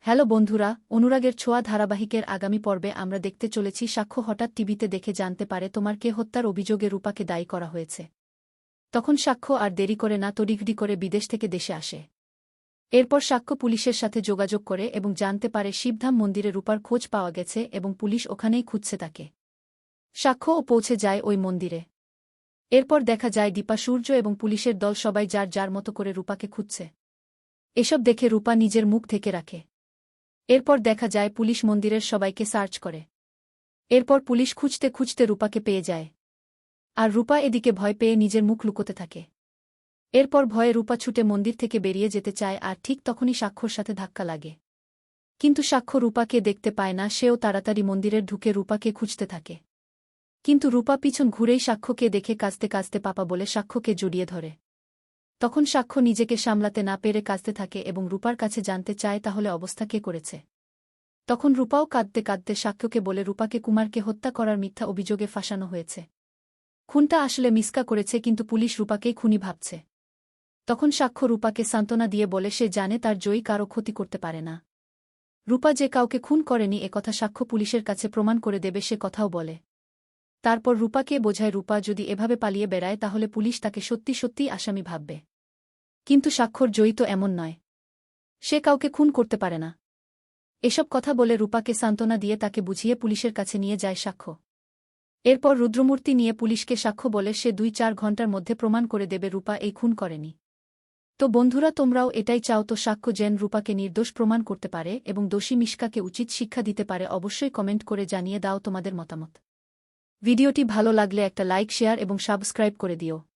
Hello বন্ধুরা, অনুরাগের ছোঁয়া ধারাবাহিকের আগামী পর্বে আমরা দেখতে চলেছি সাক্ষ্য হঠাৎ টিভিতে দেখে জানতে পারে তোমার কে হত্যার অভিযোগে রূপাকে দায়ী করা হয়েছে। তখন সাক্ষ্য আর দেরি করে না তড়িঘড়ি করে বিদেশ থেকে দেশে আসে। এরপর সাক্ষ্য পুলিশের সাথে যোগাযোগ করে এবং জানতে পারে শিবধাম মন্দিরে রূপার খোঁজ পাওয়া গেছে এবং পুলিশ ওখানেই খুঁজছে তাকে। সাক্ষ্যও পৌঁছে যায় ওই মন্দিরে। এরপর দেখা যায় দীপা, সূর্য এবং পুলিশের দল সবাই যার যার মতো করে রূপাকে খুঁজছে। এসব দেখে রূপা নিজের মুখ থেকে রাখে। এরপর দেখা যায় পুলিশ মন্দিরের সবাইকে সার্চ করে। এরপর পুলিশ খুঁজতে খুঁজতে রূপাকে পেয়ে যায়। আর রূপা এদিকে ভয় পেয়ে নিজের মুখ লুকোতে থাকে। এরপর ভয়ে রূপা ছুটে মন্দির থেকে বেরিয়ে যেতে চায় আর ঠিক তখনই সাক্ষর সাথে ধাক্কা লাগে। কিন্তু সাক্ষ্য রূপাকে দেখতে পায় না, সেও তাড়াতাড়ি মন্দিরের ঢুকে রূপাকে খুঁজতে থাকে। কিন্তু রূপা পিছন ঘুরেই সাক্ষ্যকে দেখে কাঁচতে কাঁচতে পাপা বলে সাক্ষ্যকে জড়িয়ে ধরে। তখন সাক্ষ্য নিজেকে সামলাতে না পেরে কাঁদতে থাকে এবং রূপার কাছে জানতে চায় তাহলে অবস্থা কে করেছে। তখন রূপাও কাঁদতে কাঁদতে সাক্ষ্যকে বলে, রূপাকে কুমারকে হত্যা করার মিথ্যা অভিযোগে ফাঁসানো হয়েছে। খুনটা আসলে মিসকা করেছে, কিন্তু পুলিশ রূপাকেই খুনি ভাবছে তখন সাক্ষ্য রূপাকে সান্ত্বনা দিয়ে বলে, সে জানে তার জয়ী কারও ক্ষতি করতে পারে না। রূপা যে কাউকে খুন করেনি একথা সাক্ষ্য পুলিশের কাছে প্রমাণ করে দেবে, সে কথাও বলে। তারপর রূপাকে বোঝায়, রূপা যদি এভাবে পালিয়ে বেড়ায়, তাহলে পুলিশ তাকে সত্যি সত্যিই আসামি ভাববে। কিন্তু স্বাক্ষর জয়ী তো এমন নয়। সে কাউকে খুন করতে পারে না। এসব কথা বলে রূপাকে সান্ত্বনা দিয়ে তাকে বুঝিয়ে পুলিশের কাছে নিয়ে যায় সাক্ষ্য। এরপর রুদ্রমূর্তি নিয়ে পুলিশকে সাক্ষ্য বলে সে দুই চার ঘণ্টার মধ্যে প্রমাণ করে দেবে রূপা এই খুন করেনি। তো বন্ধুরা, তোমরাও এটাই চাও তো সাক্ষ্য জেন রূপাকে নির্দোষ প্রমাণ করতে পারে এবং দোষী মিশকাকে উচিত শিক্ষা দিতে পারে, অবশ্যই কমেন্ট করে জানিয়ে দাও তোমাদের মতামত। ভিডিওটি ভালো লাগলে একটা লাইক, শেয়ার এবং সাবস্ক্রাইব করে দিও।